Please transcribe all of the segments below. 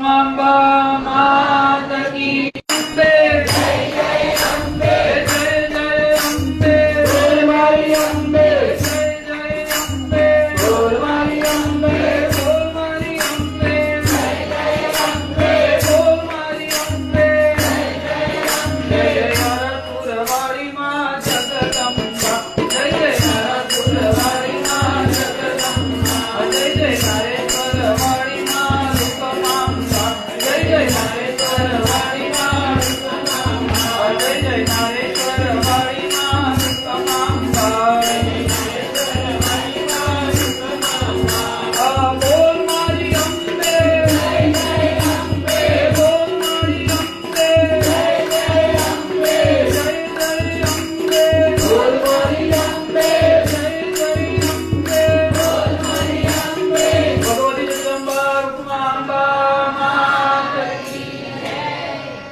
Mamba,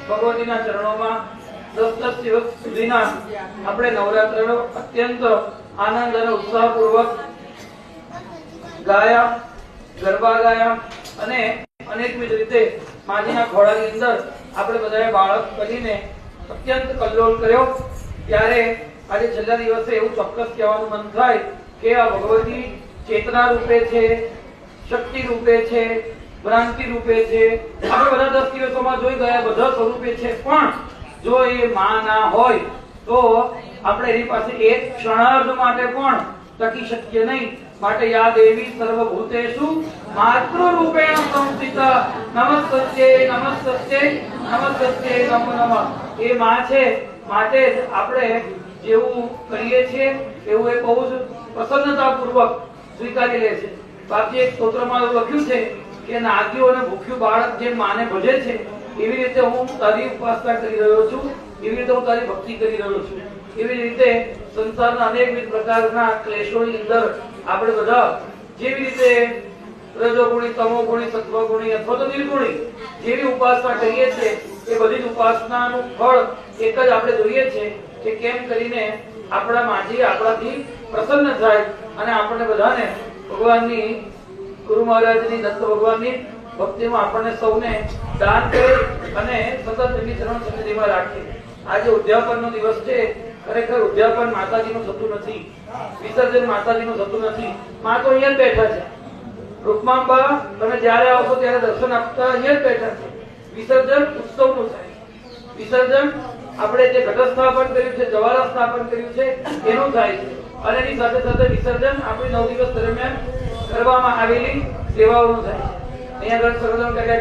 ભગવતીના ચરણોમાં દસ દિવસ સુધીના આપણે નવરાત્રનો અત્યંત આનંદ અને ઉત્સાહપૂર્વક ગાયા, ગરબા ગાયા અને અનેકવિધ રીતે માજીના ખોળાની અંદર આપણે બધાએ બાળક કરીને અત્યંત કલ્લોલ કર્યો. ત્યારે આજે છેલ્લા દિવસે એવું ચોક્કસ કહેવાનું મન થાય કે આ ભગવતી ચેતના રૂપે છે, શક્તિ રૂપે છે ભ્રાંતિ રૂપે છે. આપણે બધા દસ દિવસોમાં જોઈ ગયા બધા સ્વરૂપે છે, પણ જો એ માં ના હોય, તો આપણે એની પાસે એક ક્ષણાર્ધ માટે પણ ટકી શકીએ નહીં. માટે યા દેવી સર્વભૂતેષુ માતૃ રૂપેણ સંસ્થિતા. નમસ્તસ્યે નમસ્તસ્યે નમસ્તસ્યે નમો નમઃ. એ માં છે, માટે આપણે જેવું કરીએ છીએ, એવું એ બહુ જ પ્રસન્નતાપૂર્વક સ્વીકારી લે છે. બાપજી એક સ્તોત્રમાં લખ્યું છે કે નાગ્યું અને ભૂખ્યું બાળક જે માને ભજે છે, એવી રીતે હું તારી ઉપાસના કરી રહ્યો છું, એવી રીતે હું તારી ભક્તિ કરી રહ્યો છું. એવી રીતે સંસારના અનેકવિધ પ્રકારના ક્લેશોની અંદર આપણે બધા જેવી રીતે રજોગુણી, તમોગુણી, સત્વગુણી અથવા તો નિર્ગુણી જેવી ઉપાસના કરીએ છીએ, એ બધી જ ઉપાસનાનું ફળ એક જ આપણે જોઈએ છે કે કેમ કરીને આપણા માજી આપણાથી પ્રસન્ન થાય અને આપણને બધાને ભગવાનની ગુરુ મહારાજની દત્ત ભગવાનની ભક્તિમાં આપણને સૌને દાન કરે અને સતત એમની ચરણ સન્નિધિમાં રાખે. આજે ઉદ્યાપનનો દિવસ છે. ખરેખર ઉદ્યાપન માતાજીનું થતું નથી. વિસર્જન માતાજીનું થતું નથી. માં તો અહીંયા બેઠા છે. રૂપમાંબા, તમે જ્યારે આવશો ત્યારે દર્શન આપતા અહીંયા બેઠા છે. વિસર્જન ઉત્સવનું થાય વિસર્જન આપણે જે ઘટ સ્થાપન કર્યું છે જવારા સ્થાપન કર્યું છે, એનું થાય છે. અને એની સાથે સાથે વિસર્જન આપણી નવ દિવસ દરમિયાન કરવામાં આવેલી સેવાઓનું થાય અહીંયા આગળ સંશોધન કાર્ય